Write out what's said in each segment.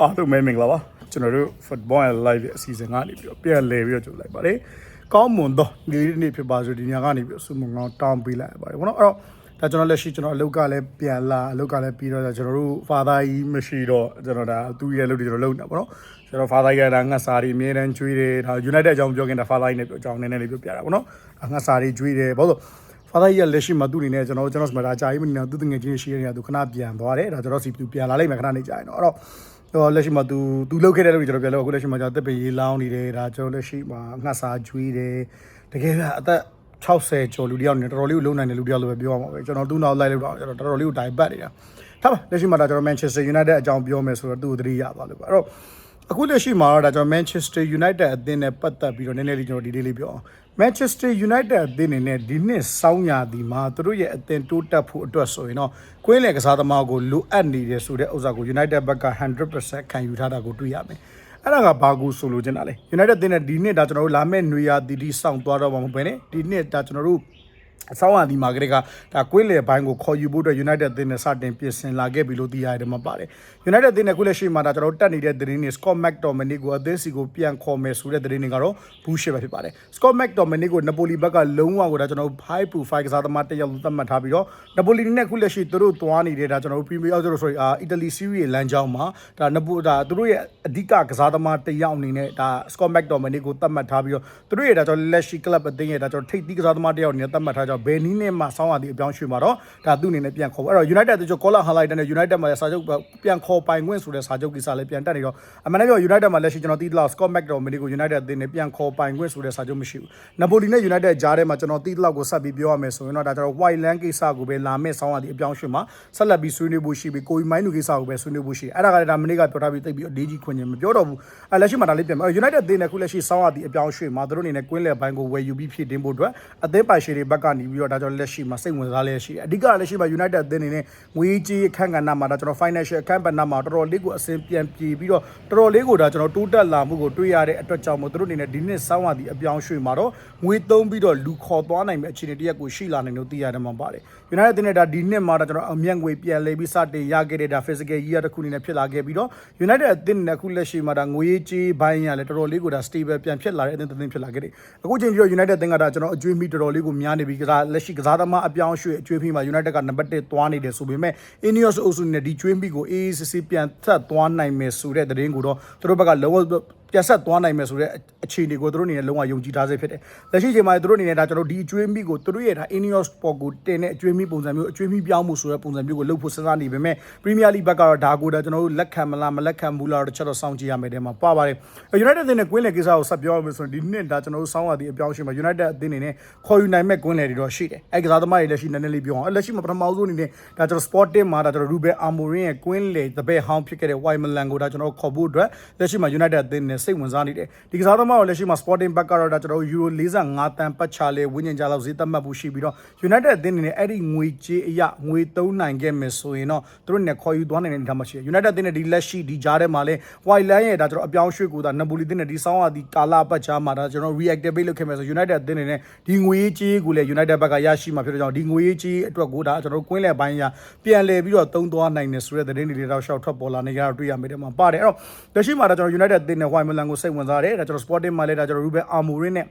အားလုံးပဲမင်္ဂလာပါကျွန်တော်တို့ football and live ရဲ့အစီအစဉ်ကနေပြီးတော့ပြန်လည်ပြီးတော့ကြိုလိုက်ပါတယ်ကောင်းမွန်သောဒီနေ့ဖြစ်ပါဆိုဒီညကနေပြီးတော့ဆုမွန်ကောင်းတောင်းပေးလိုက်ရပါတယ်ဘောနော်အဲ့တော့ဒါကျွန်တော်လက်ရှိကျွန်တော်အလုပ်ကလည်းပြန်လာအလုပ်ကလည်းပြီးတော့ကျွန်တော်တို့ father ကြီးမရှိတော့ကျွန်တော်ဒါသူ့ရဲ့အလုပ်တွေကျွန်တော်လုပ်နေတာပေါ့နော်ကျွန်တော် father ကြီးကဒါငတ်စာတွေအမြဲတမ်းကျွေးတယ်ဒါ united အကြောင်းပြောခင်ဒါ father ကြီးနဲ့ပြောအကြောင်းနည်းနည်းလေးပြောပြတာပေါ့နော်ဒါငတ်စာတွေကျွေးတယ်ဘာလို့လဲ father ကြီးကလက်ရှိမှာသူ့အနေနဲ့ကျွန်တော်ကျွန်တော်စမတာအကြာကြီးမနေတော့သူတငယ်ချင်းရှိနေတာသူခဏပြန်သွားတယ်ဒါကျွန်တော်စီသူပြန်လာလိုက်မယ်ခဏနေကြာရင်တော့အဲ့တော့ ဟိုလက်ရှိမှာ तू तू လုတ်ခဲ့တဲ့လို့ကျွန်တော်ပြန်လို့အခုလက်ရှိမှာကျွန်တော်တက်ပေရေးလောင်းနေတယ်ဒါကျွန်တော်လက်ရှိမှာငှက်စာကျွေးတယ်တကယ်ကအသက်60ကျော်လူတယောက်နေတော်တော်လေးကိုလုံနိုင်တဲ့လူတယောက်လိုပဲပြောရမှာပဲကျွန်တော်သူ့နောက်လိုက်လို့တော့ကျွန်တော်တော်တော်လေးကိုတိုင်ပတ်နေတာထားပါလက်ရှိမှာဒါကျွန်တော် Manchester United အကြောင်းပြောမယ်ဆိုတော့သူ့ကိုသတိရသွားလို့ပါအဲ့တော့ အခုလက်ရှိမှာတော့ဒါကျွန်တော် Manchester United အသင်းနဲ့ပတ်သက်ပြီးတော့နည်းနည်းလေးကျွန်တော်ဒီလေးလေးပြောအောင် Manchester United အသင်းအနေနဲ့ဒီနှစ်စောင်းရာသီမှာသူတို့ရဲ့အသင်းတိုးတက်ဖို့အတွက်ဆိုရင်တော့ကွင်းလယ်ကစားသမားကိုလိုအပ်နေတယ်ဆိုတဲ့ဥစ္စာကို United ဘက်က100%ခံယူထားတာကိုတွေ့ရမယ်။အဲ့ဒါကဘာကိုဆိုလိုချင်တာလဲ United အသင်းနဲ့ဒီနှစ်ဒါကျွန်တော်တို့လာမယ့်နွေရာသီတီစောင့်သွားတော့မှာမဟုတ်ဘဲနဲ့ဒီနှစ်ဒါကျွန်တော်တို့ အဆောင်အဒီမာကရကဒါကွင်းလေဘိုင်းကိုခေါ်ယူဖို့အတွက် United အသင်းနဲ့စတင်ပြင်ဆင်လာခဲ့ပြီလို့သိရတယ်မှာပါတယ် United အသင်းနဲ့ခုလက်ရှိမှာဒါကျွန်တော်တို့တက်နေတဲ့သတင်းတွေ Scott McTominay ကိုအသင်းစီကိုပြန်ခေါ်မယ်ဆိုတဲ့သတင်းတွေကတော့ bullshit ပဲဖြစ်ပါတယ် Scott McTominay ကို Napoli ဘက်ကလုံးဝကိုဒါကျွန်တော်တို့5 to 5ကစားသမားတစ်ယောက်လို့သတ်မှတ်ထားပြီးတော့ Napoli နဲ့ခုလက်ရှိသူတို့သွားနေတဲ့ဒါကျွန်တော်တို့ Premier အောက်ကျွန်တော် sorry အာ Italy Serie လမ်းကြောင်းမှာဒါ Napoli ဒါသူတို့ရဲ့အဓိကကစားသမားတစ်ယောက်အနေနဲ့ဒါ Scott McTominay ကိုသတ်မှတ်ထားပြီးတော့သူတို့ရဲ့ဒါကျွန်တော်လက်ရှိ club အသင်းရဲ့ဒါကျွန်တော်ထိပ်သီးကစားသမားတစ်ယောက်အနေနဲ့သတ်မှတ်ထားကြဘယ်နည်းနဲ့မှစောင်းရသည့်အပြောင်းရွှေ့မှာတော့ဒါသူ့အနေနဲ့ပြန်ခေါ်အဲ့တော့ United တို့ကောလာဟာလိုက်တဲ့ United မှာစာချုပ်ပြန်ခေါ်ပိုင်ခွင့်ဆိုတဲ့စာချုပ်ကိစ္စလည်းပြန်တက်နေတော့အမှန်တကယ် United မှာလက်ရှိကျွန်တော်သိသလောက် Scott McTominay ကို United အသင်းနဲ့ပြန်ခေါ်ပိုင်ခွင့်ဆိုတဲ့စာချုပ်မရှိဘူး။ Napoli နဲ့ United ကြားထဲမှာကျွန်တော်သိသလောက်ကိုဆက်ပြီးပြောရမယ်ဆိုရင်တော့ဒါကျွန်တော် White Land ကိစ္စကိုပဲလာမယ့်ဆောင်းရသည့်အပြောင်းရွှေ့မှာဆက်လက်ပြီးဆွေးနွေးဖို့ရှိပြီးကိုရီမိုင်းနူကိစ္စကိုပဲဆွေးနွေးဖို့ရှိအဲ့ဒါကလည်းဒါမနေ့ကပြောထားပြီးသိပြီးဒေးကြီးခွင့်ချင်းမပြောတော့ဘူးအဲ့လက်ရှိမှာဒါလေးပြန်မယ် United အသင်းနဲ့ခုလက်ရှိဆောင်းရသည့်အပြောင်းရွှေ့မှာသူတို့အနေနဲ့ကွင်းလယ်ပိုင်းကိုဝယ်ယူပြီးဖြစ်တင်ဖို့အတွက်အသင်းပိုင်ရှင်တွေဘက်ကနေပြီးတော့ဒါကျွန်တော်လက်ရှိမှာစိတ်ဝင်စားလဲရှိတယ်အဓိကလက်ရှိမှာ United အသင်းအနေနဲ့ငွေကြေးအခန့်ကဏ္ဍမှာဒါကျွန်တော် financial အခန့်ကဏ္ဍမှာတော်တော်လေးကိုအဆင်ပြန်ပြေပြီးတော့တော်တော်လေးကိုဒါကျွန်တော်တိုးတက်လာမှုကိုတွေ့ရတဲ့အတွက်ကြောင့်မို့သူတို့အနေနဲ့ဒီနှစ်ဆောင်းရသည့်အပြောင်းရွှေ့မှာတော့ငွေသုံးပြီးတော့လူခေါ်သွားနိုင်မယ့်အခြေအနေတစ်ရပ်ကိုရှိလာနိုင်လို့သိရတယ်မှာပါတယ် United အသင်းနဲ့ဒါဒီနှစ်မှာဒါကျွန်တော်အမြတ်ငွေပြန်လဲပြီးစတင်ရခဲ့တဲ့ဒါ physical year တစ်ခုအနေနဲ့ဖြစ်လာခဲ့ပြီးတော့ United အသင်းနဲ့အခုလက်ရှိမှာဒါငွေကြေးဘိုင်းရလဲတော်တော်လေးကိုဒါ stable ပြန်ဖြစ်လာတဲ့အသင်းတစ်သင်းဖြစ်လာခဲ့တယ်အခုချိန်ကြီးတော့ United အသင်းကဒါကျွန်တော်အကျွေးမိတော်တော်လေးကိုများနေပြီးကစားလက်ရှိကစားသမားအပြောင်းရွှေ့အကျွေးမိမှာ United ကနံပါတ်1သွားနေတယ်ဆိုပေမဲ့ Ineos အုပ်စုနဲ့ဒီကျွေးမိကိုအေးအေးဆေးဆေးပြန်သက်သွားနိုင်မယ်ဆိုတဲ့သတင်းကိုတော့သူတို့ဘက်ကလုံးဝ ပြန်ဆက်သွားနိုင်မယ်ဆိုတဲ့အခြေအနေကိုသူတို့အနေနဲ့လုံးဝယုံကြည်ထားစေဖြစ်တယ်။လက်ရှိချိန်မှာသူတို့အနေနဲ့ဒါကျွန်တော်ဒီအကျွေးမိကိုသူတို့ရဲ့ဒါ Ineos ပေါ်ကိုတင်တဲ့အကျွေးမိပုံစံမျိုးအကျွေးမိပြောင်းမှုဆိုတဲ့ပုံစံမျိုးကိုလုပ်ဖို့စဉ်းစားနေပေမဲ့ Premier League ဘက်ကတော့ဒါကိုဒါကျွန်တော်တို့လက်ခံမလားမလက်ခံဘူးလားတော့တစ်ချက်တော့စောင့်ကြည့်ရမယ်တဲ့မှာပါပါတယ်။ United အသင်းနဲ့ကွင်းလယ်ကိစ္စကိုဆက်ပြောရမယ်ဆိုရင်ဒီနှစ်ဒါကျွန်တော်တို့စောင့်ရသည့်အပြောင်းအရွှေ့မှာ United အသင်းအနေနဲ့ခေါ်ယူနိုင်မဲ့ကွင်းလယ်တွေတော့ရှိတယ်။အဲကစားသမားတွေလက်ရှိနည်းနည်းလေးပြောအောင်လက်ရှိမှာပထမဆုံးအနေနဲ့ဒါကျွန်တော် Sporting မှာဒါကျွန်တော် Ruben Amorim ရဲ့ကွင်းလယ်တပည့်ဟောင်းဖြစ်ခဲ့တဲ့ White Milan ကိုဒါကျွန်တော်ခေါ်ဖို့အတွက်လက်ရှိမှာ United အသင်းနဲ့စိတ်ဝင်စားနေတယ်။ဒီကစားသမားကိုလက်ရှိမှာ Sporting ဘက်ကတော့ဒါကျွန်တော် Euro 45တန်ပတ်ချလဲဝင်းကျင်ကြလောက်ဈေးသတ်မှတ်ဖို့ရှိပြီးတော့ United အသင်းအနေနဲ့အဲ့ဒီငွေကြေးအရငွေသုံးနိုင်ခဲ့မယ်ဆိုရင်တော့သူတို့နဲ့ခေါ်ယူသွားနိုင်တဲ့အနေအထားမှာရှိတယ် United အသင်းနဲ့ဒီလက်ရှိဒီကြားထဲမှာလဲ White Line ရဲ့ဒါကျွန်တော်အပြောင်းရွှေ့ကိုဒါ Napoli အသင်းနဲ့ဒီဆောင်းရဒီကာလာပတ်ချာမှာဒါကျွန်တော် reactivate လုပ်ခဲ့မယ်ဆို United အသင်းအနေနဲ့ဒီငွေကြေးကိုလည်း United ဘက်ကရရှိမှာဖြစ်တဲ့ကြောင့်ဒီငွေကြေးအတွက်ကိုဒါကျွန်တော်ကွင်းလယ်ပိုင်းရပြန်လည်ပြီးတော့သုံးသွားနိုင်တယ်ဆိုတဲ့သတင်းတွေတော့ရှောက်ထွက်ပေါ်လာနေကြတော့တွေ့ရမယ်တဲ့မှာပါတယ်အဲ့တော့လက်ရှိမှာဒါကျွန်တော် United အသင်းနဲ့ White Milan ကိုစိတ်ဝင်စားတယ်ဒါကျွန်တော် Sporting မှာလည်းဒါကျွန်တော် Ruben Amorim နဲ့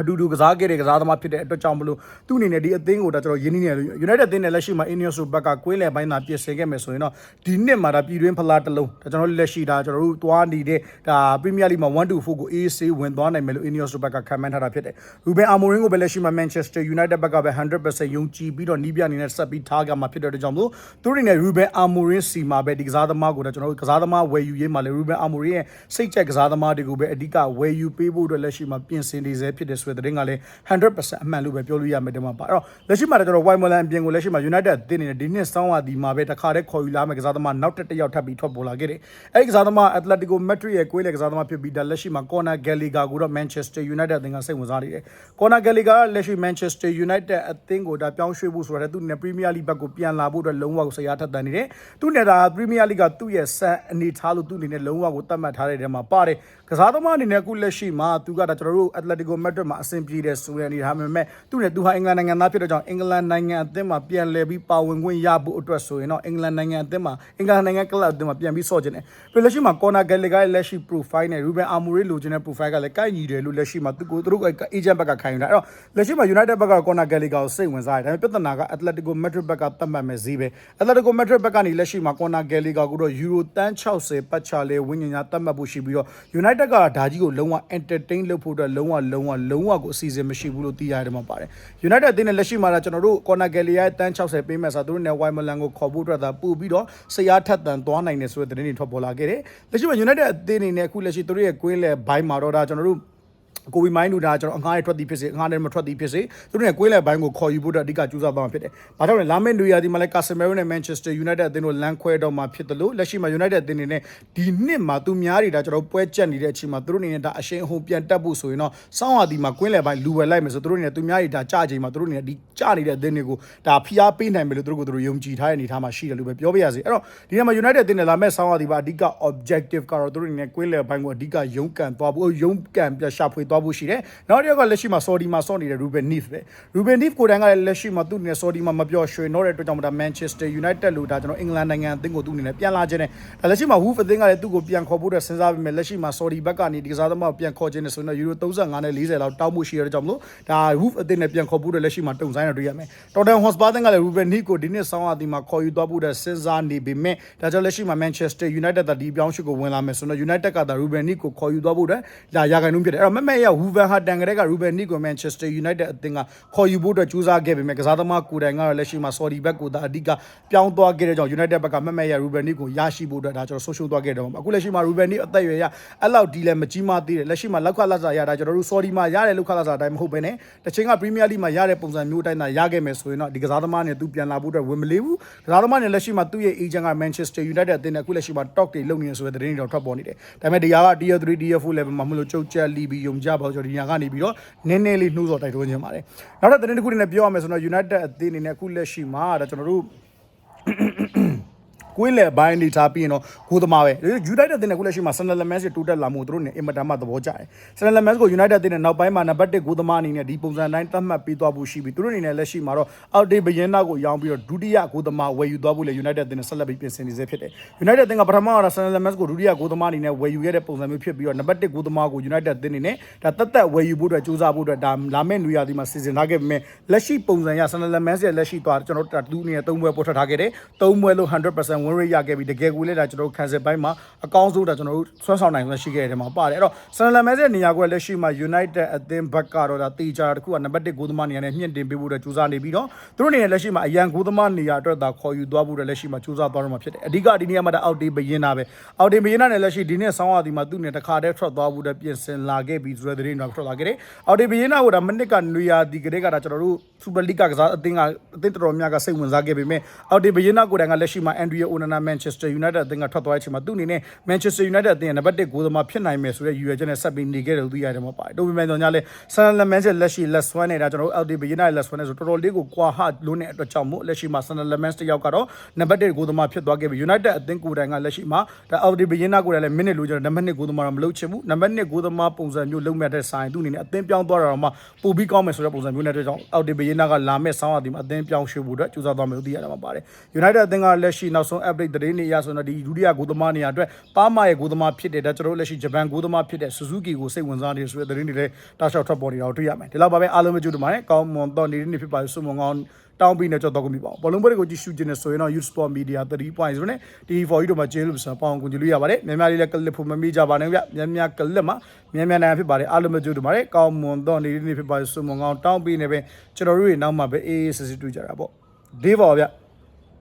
အတူတူကစားခဲ့တဲ့ကစားသမားဖြစ်တဲ့အတွက်ကြောင့်မလို့သူ့အနေနဲ့ဒီအသင်းကိုဒါကျွန်တော်ယင်းနှီးနေ United အသင်းနဲ့လက်ရှိမှာ Ineos ဘက်ကကွင်းလယ်ပိုင်းသာပြင်ဆင်ခဲ့မယ်ဆိုရင်တော့ဒီနှစ်မှာဒါပြည်တွင်းဖလားတစ်လုံးဒါကျွန်တော်လက်ရှိဒါကျွန်တော်တို့သွားနေတဲ့ဒါ Premier League မှာ1 to 4ကို AC ဝင်သွားနိုင်မယ်လို့ Ineos ဘက်ကခံမှန်းထားတာဖြစ်တယ်။ Ruben Amorim ကိုပဲလက်ရှိမှာ Manchester United ဘက်ကပဲ100%ယုံကြည်ပြီးတော့နီးပြအနေနဲ့ဆက်ပြီးထားကြမှာဖြစ်တဲ့အတွက်ကြောင့်မလို့သူတို့အနေနဲ့ Ruben Amorim စီမှာပဲဒီကစားသမားကိုဒါကျွန်တော်တို့ကစားသမားဝယ်ယူရေးမှာလည်း Ruben Amorim ရဲ့စိတ်ချက်ကစားသမားတွေကိုပဲအဓိကဝယ်ယူပေးဖို့အတွက်လက်ရှိမှာပြင်ဆင်နေစေဖြစ်တဲ့ဆိုတဲ့သတင်းကလည်း100%အမှန်လို့ပဲပြောလို့ရမယ်ဒီမှာပါအဲ့တော့လက်ရှိမှာကျွန်တော် White Milan အပြင်ကိုလက်ရှိမှာ United အသင်းနေနဲ့ဒီနှစ်ဆောင်းဝါဒီမှာပဲတခါတည်းခေါ်ယူလာမယ်ကစားသမားနောက်တစ်တစ်ယောက်ထပ်ပြီးထွက်ပေါ်လာခဲ့တယ်အဲ့ဒီကစားသမား Atletico Madrid ရဲ့ကိုယ်လေကစားသမားဖြစ်ပြီးဒါလက်ရှိမှာ Conor Gallagher ကိုတော့ Manchester United အသင်းကစိတ်ဝင်စားနေတယ် Conor Gallagher ကလက်ရှိ Manchester United အသင်းကိုဒါပြောင်းရွှေ့ဖို့ဆိုတော့သူနဲ့ Premier League ဘက်ကိုပြန်လာဖို့အတွက်လုံးဝကိုဆရာထက်တန်နေတယ်သူနဲ့ဒါ Premier League ကသူ့ရဲ့စံအနေထားလို့သူ့အနေနဲ့လုံးဝကိုသတ်မှတ်ထားတဲ့နေရာမှာပါတယ်ကစားသမားအနေနဲ့အခုလက်ရှိမှာသူကဒါကျွန်တော်တို့ Atletico Madrid မှာအဆင်ပြေတယ်ဆိုတဲ့အနေထားမဲ့မဲ့သူနဲ့သူဟာအင်္ဂလန်နိုင်ငံသားဖြစ်တဲ့ကြောင့်အင်္ဂလန်နိုင်ငံအသင်းမှာပြန်လည်ပြီးပါဝင်ခွင့်ရဖို့အတွက်ဆိုရင်တော့အင်္ဂလန်နိုင်ငံအသင်းမှာအင်္ဂလန်နိုင်ငံကလပ်အသင်းမှာပြန်ပြီးဆော့ခြင်းတယ်ပြီးလက်ရှိမှာ corner gallagher ရဲ့လက်ရှိ profile နဲ့ ruben amorim လိုချင်တဲ့ profile ကလည်းကိုက်ညီတယ်လို့လက်ရှိမှာသူကိုသူတို့က agent ဘက်ကခိုင်းနေတာအဲ့တော့လက်ရှိမှာ united ဘက်က corner gallagher ကိုစိတ်ဝင်စားတယ်ဒါပေမဲ့ပြဿနာက atletico madrid ဘက်ကသတ်မှတ်မယ်ဈေးပဲ atletico madrid ဘက်ကနေလက်ရှိမှာ corner gallagher ကိုတော့ euro တန်း60ပတ်ချလေဝင်းညညာသတ်မှတ်ဖို့ရှိပြီးတော့ united ကဒါကြီးကိုလုံးဝ entertain လုပ်ဖို့အတွက်လုံးဝလုံးဝလုံးဝကိုအစီအစဉ်မရှိဘူးလို့သိရတယ်မှာပါတယ် united အသင်းနဲ့လက်ရှိမှာတော့ကျွန်တော်တို့ corner gallagher ရဲ့တန်း60ပေးမဲ့ဆိုတော့သူတို့နဲ့ Wymerland ကိုခေါ်ဖို့အတွက်သာပို့ပြီးတော့ဆရာထက်တန်သွားနိုင်တယ်ဆိုတဲ့သတင်းတွေထွက်ပေါ်လာခဲ့တယ်လက်ရှိမှာ united အသင်းအနေနဲ့အခုလက်ရှိသူတို့ရဲ့ကွင်းလဲဘိုင်းမှာတော့ဒါကျွန်တော်တို့ ကိုဗီမိုင်းလူဒါကျွန်တော်အငှားရထွက်သည်ဖြစ်စေအငှားနဲ့မထွက်သည်ဖြစ်စေသူတို့နဲ့ကွေးလဲဘိုင်းကိုခေါ်ယူဖို့အတွက်အဓိကကြိုးစားသွားမှာဖြစ်တယ်။ဘာကြောင့်လဲလာမယ့်နွေရာသီမှာလဲကာဆယ်မရိုနဲ့မန်ချက်စတာယူနိုက်တက်အသင်းတို့လမ်းခွဲတော့မှာဖြစ်တယ်လို့လက်ရှိမှာယူနိုက်တက်အသင်းတွေနဲ့ဒီနှစ်မှာသူများတွေဒါကျွန်တော်ပွဲကြက်နေတဲ့အချိန်မှာသူတို့အနေနဲ့ဒါအရှိန်အဟုန်ပြန်တက်ဖို့ဆိုရင်တော့စောင်းဟာဒီမှာကွင်းလဲဘိုင်းလူဝယ်လိုက်မယ်ဆိုသူတို့အနေနဲ့သူများတွေဒါကြချိန်မှာသူတို့အနေနဲ့ဒီကြနေတဲ့အသင်းတွေကိုဒါဖိအားပေးနိုင်မယ်လို့သူတို့ကိုသူတို့ယုံကြည်ထားတဲ့အနေအထားမှာရှိတယ်လို့ပဲပြောပြရစီ။အဲ့တော့ဒီနေ့မှာ United အသင်းနဲ့လာမယ့်စောင်းဟာဒီပါအဓိက objective ကတော့သူတို့အနေနဲ့ကွင်းလဲဘိုင်းကိုအဓိကရုန်းကန်သွားဖို့ရုန်းကန်ပြရှာဖွေသွားဖို့ရှိတယ်။နောက်တစ်ယောက်ကလက်ရှိမှာ Saudi မှာစော့နေတဲ့ Ruben Neves ပဲ Ruben Neves ကိုယ်တိုင်ကလည်းလက်ရှိမှာသူ့အနေနဲ့ Saudi မှာမပြောရွှေတော့တဲ့အတွက်ကြောင့်ဒါ Manchester United လို့ဒါကျွန်တော်အင်္ဂလန်နိုင်ငံအသင်းကိုသူ့အနေနဲ့ပြန်လာခြင်းနဲ့ဒါလက်ရှိမှာ Wolves အသင်းကလည်းသူ့ကိုပြန်ခေါ်ဖို့အတွက်စဉ်းစားပြီးမြဲလက်ရှိမှာ Saudi ဘက်ကနေဒီကစားသမားကိုပြန်ခေါ်ခြင်းနဲ့ဆိုရင်တော့ Euro 35နဲ့40လောက်တောင်းဖို့ရှိရတဲ့ကြောင့်မလို့ဒါ Wolves အသင်းနဲ့ပြန်ခေါ်ဖို့အတွက်လက်ရှိမှာတုံဆိုင်ရတွေ့ရမယ် Tottenham Hotspur အသင်းကလည်း Ruben Neves ကိုဒီနှစ်ဆောင်းအသီးမှာခေါ်ယူသွားဖို့အတွက်စဉ်းစားနေပေမဲ့ဒါကြောင့်လက်ရှိမှာ Manchester United ကဒီပြောင်းရှုကိုဝင်လာမယ်ဆိုတော့ United ကဒါ Ruben Neves ကိုခေါ်ယူသွားဖို့အတွက်ဒါရာခိုင်နှုန်းဖြစ်တယ်အဲ့တော့မမက်ရ Wolverhampton ကတည်းက Ruben Neves ကို Manchester United အသင်းကခေါ်ယူဖို့အတွက်ကြိုးစားခဲ့ပေမဲ့ကစားသမားကိုယ်တိုင်ကတော့လက်ရှိမှာ Saudi ဘက်ကိုဒါအဓိကပြောင်းသွားခဲ့တဲ့ကြောင့် United ဘက်ကမမက်ရ Ruben Neves ကိုရရှိဖို့အတွက်ဒါကျွန်တော်ဆိုးရှိုးသွားခဲ့တယ်ပေါ့အခုလက်ရှိမှာ Ruben Neves အသက်အရွယ်ရအဲ့လောက်ဒီလည်းမကြီးမားသေးတယ်လက်ရှိမှာလောက်ခလက်စာရတာကျွန်တော်တို့ Saudi မှာရတယ်လောက်ခလက်စာအတိုင်းမဟုတ်ဘဲနဲ့တစ်ချိန်က Premier League မှာရတဲ့ပုံစံမျိုးအတိုင်းသာရခဲ့မယ်ဆိုရင်တော့ဒီကစားသမားနဲ့သူပြန်လာဖို့အတွက်ဝင်မလေးဘူးကစားသမားနဲ့လက်ရှိမှာသူ့ရဲ့ agent က Manchester United အသင်းနဲ့အခုလက်ရှိမှာ talk တွေလုပ်နေရဆိုတဲ့သတင်းတွေတော့ထွက်ပေါ်နေတယ်ဒါပေမဲ့ဒီဟာက Tier 3 Tier 4 level မှာမလို့ကြုတ်ကြက်လီပြီးယုံကြပါဆိုဒီညာကနေပြီးတော့နည်းနည်းလေးနှိုးစော်တိုက်တွန်းခြင်းပါတယ်နောက်ထပ်သတင်းတစ်ခုနဲ့ပြောရမယ်ဆိုတော့ United အသင်းအနေနဲ့အခုလက်ရှိမှာဒါကျွန်တော်တို့ ကွင်းလေဘိုင်းနေထားပြီးရင်တော့ဂိုးသမားပဲ United အသင်းနဲ့ခုလက်ရှိမှာ Sunderland Mans တိုးတက်လာမှုသူတို့နဲ့အင်မတန်မှသဘောကျတယ် Sunderland Mans ကို United အသင်းနဲ့နောက်ပိုင်းမှာနံပါတ်1ဂိုးသမားအနေနဲ့ဒီပုံစံတိုင်းသတ်မှတ်ပေးသွားဖို့ရှိပြီးသူတို့အနေနဲ့လက်ရှိမှာတော့အောက်ဒေးဘယင်းနာကိုရောင်းပြီးတော့ဒုတိယဂိုးသမားဝယ်ယူသွားဖို့လေ United အသင်းနဲ့ဆက်လက်ပြီးပြင်ဆင်နေစေဖြစ်တယ် United အသင်းကပထမကတော့ Sunderland Mans ကိုဒုတိယဂိုးသမားအနေနဲ့ဝယ်ယူခဲ့တဲ့ပုံစံမျိုးဖြစ်ပြီးတော့နံပါတ်1ဂိုးသမားကို United အသင်းအနေနဲ့ဒါတက်တက်ဝယ်ယူဖို့အတွက်ကြိုးစားဖို့အတွက်ဒါလာမယ့်နွေရာသီမှာစီစဉ်ထားခဲ့ပေမဲ့လက်ရှိပုံစံရ Sunderland Mans ရဲ့လက်ရှိသွားကျွန်တော်တို့တူအနေနဲ့၃ဘွဲပေါ်ထွက်ထားခဲ့တယ်၃ဘွဲလို့100% win rate ရခဲ့ပြီးတကယ်ကိုလည်းဒါကျွန်တော်တို့ cancel ပိုင်းမှာအကောင်းဆုံးဒါကျွန်တော်တို့ဆွမ်းဆောင်နိုင်စွမ်းရှိခဲ့တဲ့ထဲမှာပါတယ်အဲ့တော့ Sunderland Mans ရဲ့နေရာကွက်လက်ရှိမှာ United အသင်းဘက်ကတော့ဒါတေချာတစ်ခုကနံပါတ်1ဂိုးသမားနေရာနဲ့မြင့်တင်ပေးဖို့အတွက်ကြိုးစားနေပြီးတော့သူတို့အနေနဲ့လက်ရှိမှာအရန်ဂိုးသမားနေရာအတွက်ဒါခေါ်ယူသွားဖို့အတွက်လက်ရှိမှာကြိုးစားသွားတော့မှာဖြစ်တယ်အဓိကဒီနေရာမှာဒါအောက်တေးဘယင်းနာပဲအောက်တေးဘယင်းနာနဲ့လက်ရှိဒီနေ့ဆောင်းရသည်မှာသူ့နဲ့တစ်ခါတည်းထွက်သွားဖို့အတွက်ပြင်ဆင်လာခဲ့ပြီးဆိုတဲ့သတင်းတွေထွက်လာခဲ့တယ်အောက်တေးဘယင်းနာကိုဒါမနစ်ကနွေရာဒီကလေးကဒါကျွန်တော်တို့ Super League ကစားအသင်းကအသင်းတော်တော်များကစိတ်ဝင်စားခဲ့ပေမဲ့အောက်တေးဘယင်းနာကိုတိုင်ကလက်ရှိမှာ Andrea Onana Manchester United အသင်းကထွက်သွားတဲ့အချိန်မှာသူ့အနေနဲ့ Manchester United အသင်းရဲ့နံပါတ်1ဂိုးသမားဖြစ်နိုင်မယ်ဆိုတဲ့ရည်ရွယ်ချက်နဲ့ဆက်ပြီးနေခဲ့တယ်လို့သိရတယ်မှာပါတယ်။တို့ပေမဲ့တော့ညလေ Sunderland Mans ရဲ့လက်ရှိလက်ဆွမ်းနေတာကျွန်တော်တို့ LDB United လက်ဆွမ်းနေဆိုတော်တော်လေးကိုကွာဟလုံးတဲ့အတွက်ကြောင့်မို့လက်ရှိမှာ Sunderland Mans တယောက်ကတော့နံပါတ်1ဂိုးသမားဖြစ်သွားခဲ့ပြီ United အသင်းကိုယ်တိုင်ကလက်ရှိမှာဒါ LDB United ကိုယ်တိုင်လည်းမိနစ်လိုချင်နံပါတ်2ဂိုးသမားတော့မလုပ်ချင်ဘူးနံပါတ်2ဂိုးသမားပုံစံမျိုးလုံးမဲ့တဲ့ဆိုင်သူ့အနေနဲ့အသင်းပြောင်းသွားတာတော့မှပိုပြီးကောင်းမယ်ဆိုတဲ့ပုံစံမျိုးနဲ့အတွက်ကြောင့် LDB United ကလာမဲ့ဆောင်းအသင်းမှာအသင်းပြောင်းရွှေ့ဖို့အတွက်ကြိုးစားသွားမယ်လို့သိရတာမှာပါတယ် United အသင်းကလက်ရှိနောက်ဆုံး update သတင်းတွေအရဆိုတော့ဒီဒုတိယဂိုးသမားနေရာအတွက်ပါမာရဲ့ဂိုးသမားဖြစ်တဲ့ဒါကျွန်တော်တို့လက်ရှိဂျပန်ဂိုးသမားဖြစ်တဲ့ Suzuki ကိုစိတ်ဝင်စားနေဆိုတဲ့သတင်းတွေလည်းတောက်လျှောက်ထွက်ပေါ်နေတာကိုတွေ့ရမယ်ဒီလောက်ပါပဲအားလုံးပဲကြိုးတူပါတယ်ကောင်းမွန်တော့နေတဲ့နေ့ဖြစ်ပါလို့ဆုမွန်ကောင်းတောင်းပြီးနေကြတော့ကုန်ပြီပေါ့ဘောလုံးပွဲတွေကိုကြည့်ရှုခြင်းနဲ့ဆိုရင်တော့ Youth Sport Media 3.0နဲ့ TV4 တို့မှာကျင်းလို့ဆိုပေါအောင်ကုန်ကြည့်လို့ရပါတယ်များများလေးလည်းကလစ်ဖို့မမေ့ကြပါနဲ့ဗျများများကလစ်မှာများများနိုင်ဖြစ်ပါတယ်အားလုံးပဲကြိုးတူပါတယ်ကောင်းမွန်တော့နေတဲ့နေ့ဖြစ်ပါလို့ဆုမွန်ကောင်းတောင်းပြီးနေပဲကျွန်တော်တို့ရဲ့နောက်မှာပဲအေးအေးဆေးဆေးတွေ့ကြတာပေါ့ဒေးပါဗျ